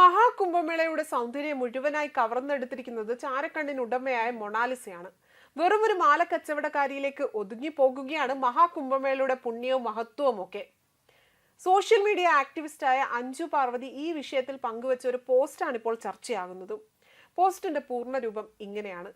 മഹാകുംഭമേളയുടെ സൗന്ദര്യം മുഴുവനായി കവർന്നെടുത്തിരിക്കുന്നത് ചാരക്കണ്ണിന് ഉടമയായ മൊണാലിസയാണ്. വെറും ഒരു മാല കച്ചവടക്കാരിയിലേക്ക് ഒതുങ്ങി പോകുകയാണ് മഹാകുംഭമേളയുടെ പുണ്യവും മഹത്വവും ഒക്കെ. സോഷ്യൽ മീഡിയ ആക്ടിവിസ്റ്റായ അഞ്ജു പാർവതി ഈ വിഷയത്തിൽ പങ്കുവച്ച ഒരു പോസ്റ്റാണ് ഇപ്പോൾ ചർച്ചയാകുന്നതും. പോസ്റ്റിന്റെ പൂർണരൂപം ഇങ്ങനെയാണ്.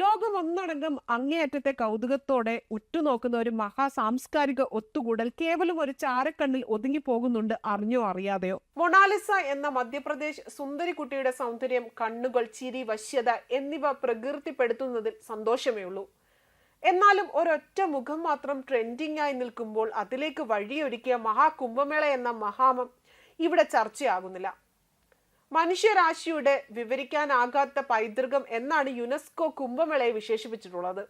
ലോകം ഒന്നടങ്കം അങ്ങേയറ്റത്തെ കൗതുകത്തോടെ ഉറ്റുനോക്കുന്ന ഒരു മഹാ സാംസ്കാരിക ഒത്തുകൂടൽ കേവലം ഒരു ചാരക്കണ്ണിൽ ഒതുങ്ങി പോകുന്നുണ്ട് അറിഞ്ഞോ അറിയാതെയോ? മൊണാലിസ എന്ന മധ്യപ്രദേശ് സുന്ദരിക്കുട്ടിയുടെ സൗന്ദര്യം കണ്ണുകൾ ചിരി വശ്യത എന്നിവ പ്രകീർത്തിപ്പെടുത്തുന്നതിൽ സന്തോഷമേ ഉള്ളൂ. എന്നാലും ഒരൊറ്റ മുഖം മാത്രം ട്രെൻഡിംഗ് ആയി നിൽക്കുമ്പോൾ അതിലേക്ക് വഴിയൊരുക്കിയ മഹാകുംഭമേള എന്ന മഹാമം ഇവിടെ ചർച്ചയാകുന്നില്ല. മനുഷ്യരാശിയുടെ വിവരിക്കാനാകാത്ത പൈതൃകം എന്നാണ് യുനെസ്കോ കുംഭമേളയെ വിശേഷിപ്പിച്ചിട്ടുള്ളത്.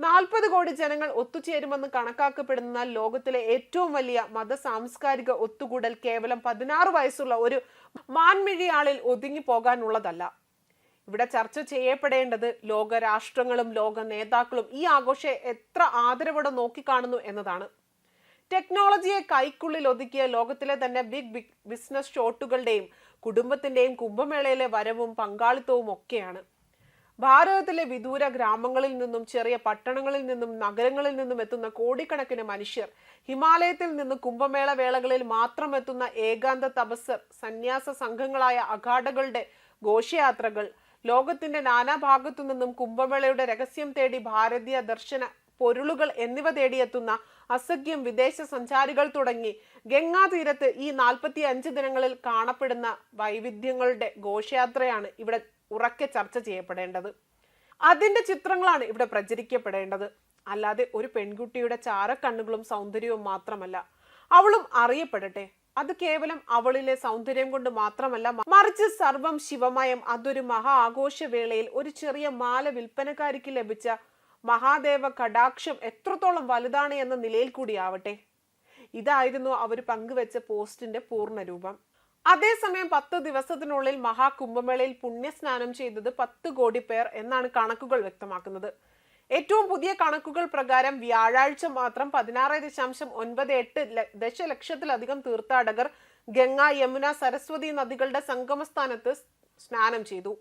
നാൽപ്പത് കോടി ജനങ്ങൾ ഒത്തുചേരുമെന്ന് കണക്കാക്കപ്പെടുന്ന ലോകത്തിലെ ഏറ്റവും വലിയ മത സാംസ്കാരിക ഒത്തുകൂടൽ കേവലം പതിനാറ് വയസ്സുള്ള ഒരു മാൻമിഴിയാളിൽ ഒതുങ്ങി പോകാനുള്ളതല്ല. ഇവിടെ ചർച്ച ചെയ്യപ്പെടേണ്ടത് ലോക രാഷ്ട്രങ്ങളും ലോക നേതാക്കളും ഈ ആഘോഷത്തെ എത്ര ആദരവോടെ നോക്കിക്കാണുന്നു എന്നതാണ്. ടെക്നോളജിയെ കൈക്കുള്ളിൽ ഒതുക്കിയ ലോകത്തിലെ തന്നെ ബിഗ് ബിഗ് ബിസിനസ് ഷോട്ടുകളുടെയും കുടുംബത്തിന്റെയും കുംഭമേളയിലെ വരവും പങ്കാളിത്തവും ഒക്കെയാണ്. ഭാരതത്തിലെ വിദൂര ഗ്രാമങ്ങളിൽ നിന്നും ചെറിയ പട്ടണങ്ങളിൽ നിന്നും നഗരങ്ങളിൽ നിന്നും എത്തുന്ന കോടിക്കണക്കിന് മനുഷ്യർ ഹിമാലയത്തിൽ നിന്ന് കുംഭമേള വേളകളിൽ മാത്രം എത്തുന്ന ഏകാന്ത തപസ്സർ സന്യാസ സംഘങ്ങളായ അഘാടകളുടെ ഘോഷയാത്രകൾ ലോകത്തിന്റെ നാനാഭാഗത്തു നിന്നും കുംഭമേളയുടെ രഹസ്യം തേടി ഭാരതീയ ദർശന പൊരുളുകൾ എന്നിവ തേടിയെത്തുന്ന അസഖ്യം വിദേശ സഞ്ചാരികൾ തുടങ്ങി ഗംഗാ തീരത്ത് ഈ നാൽപ്പത്തി അഞ്ച് ദിനങ്ങളിൽ കാണപ്പെടുന്ന വൈവിധ്യങ്ങളുടെ ഘോഷയാത്രയാണ് ഇവിടെ ഉറക്കെ ചർച്ച ചെയ്യപ്പെടേണ്ടത്. അതിന്റെ ചിത്രങ്ങളാണ് ഇവിടെ പ്രചരിക്കപ്പെടേണ്ടത്. അല്ലാതെ ഒരു പെൺകുട്ടിയുടെ ചാരക്കണ്ണുകളും സൗന്ദര്യവും മാത്രമല്ല അവളും അറിയപ്പെടട്ടെ. അത് കേവലം അവളിലെ സൗന്ദര്യം കൊണ്ട് മാത്രമല്ല മറിച്ച് സർവം ശിവമയം അതൊരു മഹാ ആഘോഷവേളയിൽ ഒരു ചെറിയ മാല വിൽപ്പനക്കാരിക്ക് ലഭിച്ച മഹാദേവ കടാക്ഷം എത്രത്തോളം വലുതാണ് എന്ന നിലയിൽ കൂടി കൂടിയാവട്ടെ. ഇതായിരുന്നു അവർ പങ്കുവെച്ച പോസ്റ്റിന്റെ പൂർണരൂപം അതേസമയം പത്ത് ദിവസത്തിനുള്ളിൽ മഹാകുംഭമേളയിൽ പുണ്യസ്നാനം ചെയ്തത് പത്ത് കോടി പേർ എന്നാണ് കണക്കുകൾ വ്യക്തമാക്കുന്നത്. ഏറ്റവും പുതിയ കണക്കുകൾ പ്രകാരം വ്യാഴാഴ്ച മാത്രം പതിനാറ് ദശാംശം ഒൻപത് എട്ട് ദശലക്ഷത്തിലധികം തീർത്ഥാടകർ ഗംഗ യമുന സരസ്വതി നദികളുടെ സംഗമസ്ഥാനത്ത് സ്നാനം ചെയ്തു.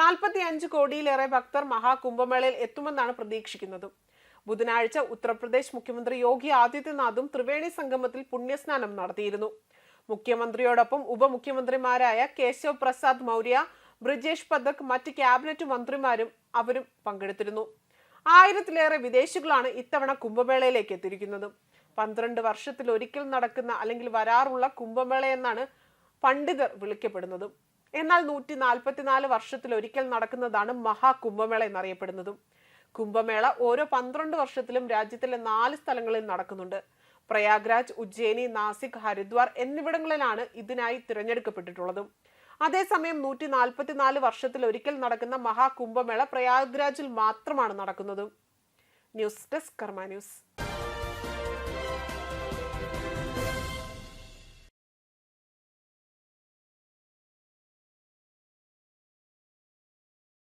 നാൽപ്പത്തി അഞ്ച് കോടിയിലേറെ ഭക്തർ മഹാകുംഭമേളയിൽ എത്തുമെന്നാണ് പ്രതീക്ഷിക്കുന്നത്. ബുധനാഴ്ച ഉത്തർപ്രദേശ് മുഖ്യമന്ത്രി യോഗി ആദിത്യനാഥും ത്രിവേണി സംഗമത്തിൽ പുണ്യസ്നാനം നടത്തിയിരുന്നു. മുഖ്യമന്ത്രിയോടൊപ്പം ഉപമുഖ്യമന്ത്രിമാരായ കേശവ് പ്രസാദ് മൗര്യ ബ്രിജേഷ് പഥക് മറ്റ് ക്യാബിനറ്റ് മന്ത്രിമാരും അവരും പങ്കെടുത്തിരുന്നു. ആയിരത്തിലേറെ വിദേശികളാണ് ഇത്തവണ കുംഭമേളയിലേക്ക് എത്തിയിരിക്കുന്നത്. പന്ത്രണ്ട് വർഷത്തിൽ ഒരിക്കൽ നടക്കുന്ന അല്ലെങ്കിൽ വരാറുള്ള കുംഭമേള എന്നാണ് പണ്ഡിതർ വിളിക്കപ്പെടുന്നതും എന്നാൽ നൂറ്റി നാൽപ്പത്തിനാല് വർഷത്തിൽ ഒരിക്കൽ നടക്കുന്നതാണ് മഹാകുംഭമേള എന്നറിയപ്പെടുന്നതും. കുംഭമേള ഓരോ പന്ത്രണ്ട് വർഷത്തിലും രാജ്യത്തിലെ നാല് സ്ഥലങ്ങളിൽ നടക്കുന്നുണ്ട്. പ്രയാഗ്രാജ് ഉജ്ജയിനി നാസിക് ഹരിദ്വാർ എന്നിവിടങ്ങളിലാണ് ഇതിനായി തിരഞ്ഞെടുക്കപ്പെട്ടിട്ടുള്ളതും. അതേസമയം നൂറ്റി നാൽപ്പത്തിനാല് വർഷത്തിൽ ഒരിക്കൽ നടക്കുന്ന മഹാകുംഭമേള പ്രയാഗ്രാജിൽ മാത്രമാണ് നടക്കുന്നതും. News desk Karma News.